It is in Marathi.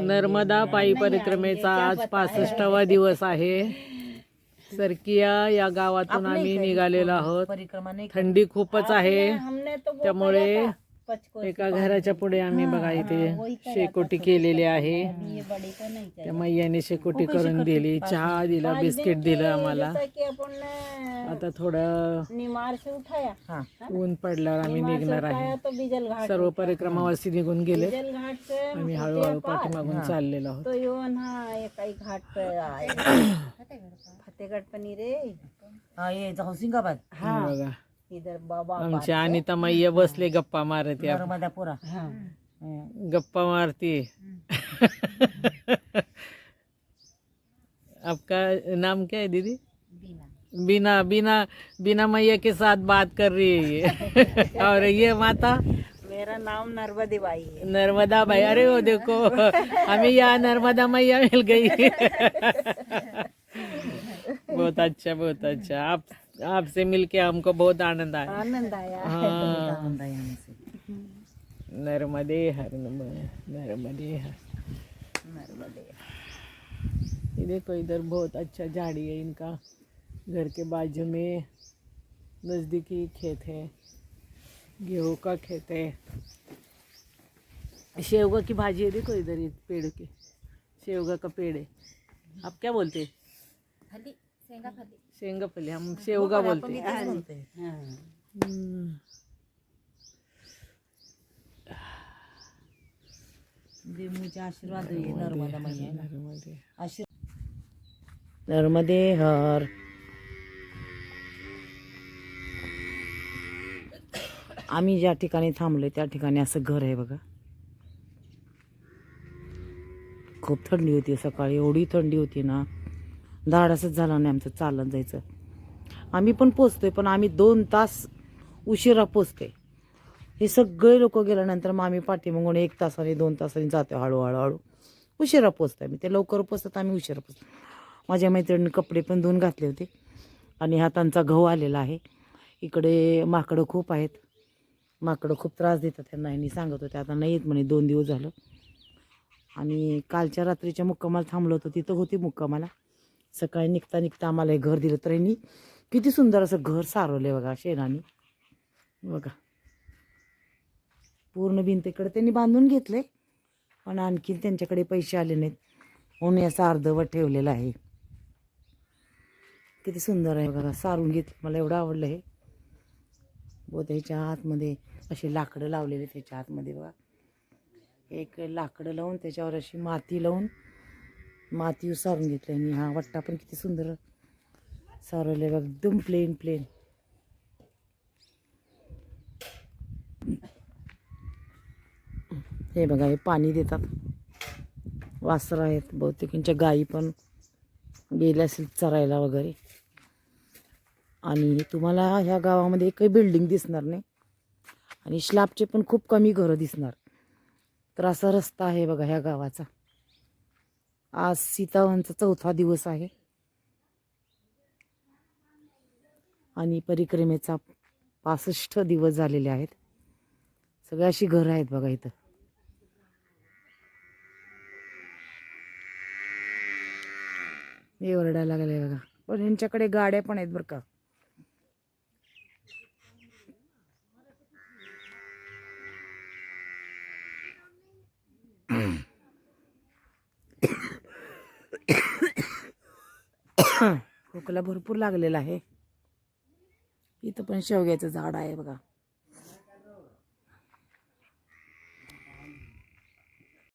नर्मदा पायी परिक्रमेचा आज पासष्टावा दिवस आहे. सरकिया या गावातून आम्ही निघालेलो आहोत. थंडी खूपच आहे. त्यामुळे एका घराच्या पुढे आम्ही बघा इथे शेकोटी केलेली आहे. त्या मैयाने शेकोटी करून दिली चहा दिला बिस्किट दिलं आम्हाला. आता थोडं निमार से उठाया. हाँ ऊन पडल्यावर आम्ही निघणार आहे. सर्व परिक्रमावासी निघून गेले. बिजल घाट से आम्ही हळूहळू पाठीमागून चाललेलो आहोत. तो यो ना एक आई घाट पे आए फतेहगढ़ पनी रे. हाँ हाँ. बघा. इधर बाबा अनिता मैया बसले गप्पा मारत नर्मदापुरा हाँ गप्पा मारती। आपका नाम क्या है दीदी? बिना। बिना बिना मैया के साथ बात कर रही है ये। और ये माता? मेरा नाम नर्मदी बाई है। नर्मदा भाई। अरे वो देखो हमें यहाँ नर्मदा मैया मिल गई। बहुत अच्छा बहुत अच्छा। आप आपसे मिलके हमको बहुत आनंद आया। आनंद आया। हाँ। आनंद आया हमसे। नर्मदे हर नर्मदे हर। नर्मदे ये देखो इधर बहुत अच्छा झाड़ी है इनका। घर के बाजू में नज़दीकी खेत है। गेहूँ का खेत है। शेवगा की भाजी है देखो इधर ये पेड़ के। शेवगा का पेड़ है। आप क्या बोलते हैं? शेंगा फली हम शेवगा बोलते. हैं. हाँ हम्म. देवमुचे आशीर्वाद आहे नर्मदा मैया नर्मदे. आशीर्वाद. नर्मदे हर. आम्ही ज्या ठिकाणी थांबलोय त्या ठिकाणी असं घर आहे बघा. खूप थंडी होती सकाळी एवढी थंडी होती ना. धाडसच झाला नाही आमचं चालत जायचं. आम्ही पण पोचतोय पण आम्ही दोन तास उशिरा पोचतोय. हे सगळे लोक गेल्यानंतर मग आम्ही पाठीमागून एक तासाने दोन तासाने जातो हळूहळू हळू. उशिरा पोचतो आम्ही. ते लवकर पोचतात आम्ही उशिरा पोचतो. माझ्या मैत्रिणीने कपडे पण धुवून घातले होते. आणि हातांचा गहू आलेला आहे. इकडे माकडं खूप आहेत. माकडं खूप त्रास देतात त्यांना. यांनी सांगत होते आता नाही येत म्हणे दोन दिवस झालं. आणि कालच्या रात्रीच्या मुक्कामाला थांबलो होतो. तिथं होती मुक्कामाला. सकाळी निघता निघता आम्हाला हे घर दिलं तर यांनी. किती सुंदर असं घर सारवलं बघा शेणाने. बघा. पूर्ण भिंतीकडे त्यांनी बांधून घेतले पण आणखीन त्यांच्याकडे पैसे आले नाहीत. म्हणून असं अर्धवट ठेवलेलं आहे. किती सुंदर आहे बघा सारून घेतलं. मला एवढं आवडलं हे. व त्याच्या आतमध्ये अशी लाकडं लावलेली त्याच्या आतमध्ये बघा. एक लाकडं लावून त्याच्यावर अशी माती लावून माती सारून घेतली आणि हा वट्टा पण किती सुंदर सारवले बघ. एकदम प्लेन प्लेन हे बघा हे पाणी देतात. वासरं आहेत बहुतेकींच्या गायी पण गेल्या असेल चरायला वगैरे. आणि तुम्हाला ह्या गावामध्ये एकही बिल्डिंग दिसणार नाही. आणि स्लॅबचे पण खूप कमी घरं दिसणार. तर असा रस्ता आहे बघा ह्या गावाचा. आज सीतावांचा चौथा दिवस आहे. आणि परिक्रमेचा पासष्ट दिवस झालेले आहेत. सगळी अशी घरं आहेत बघा इथं. हे ओरडायला लागले बघा. पण यांच्याकडे गाड्या पण आहेत बरं का. खोकला भरपूर लागलेला आहे. इथं पण शेवग्याचं झाड आहे बघा.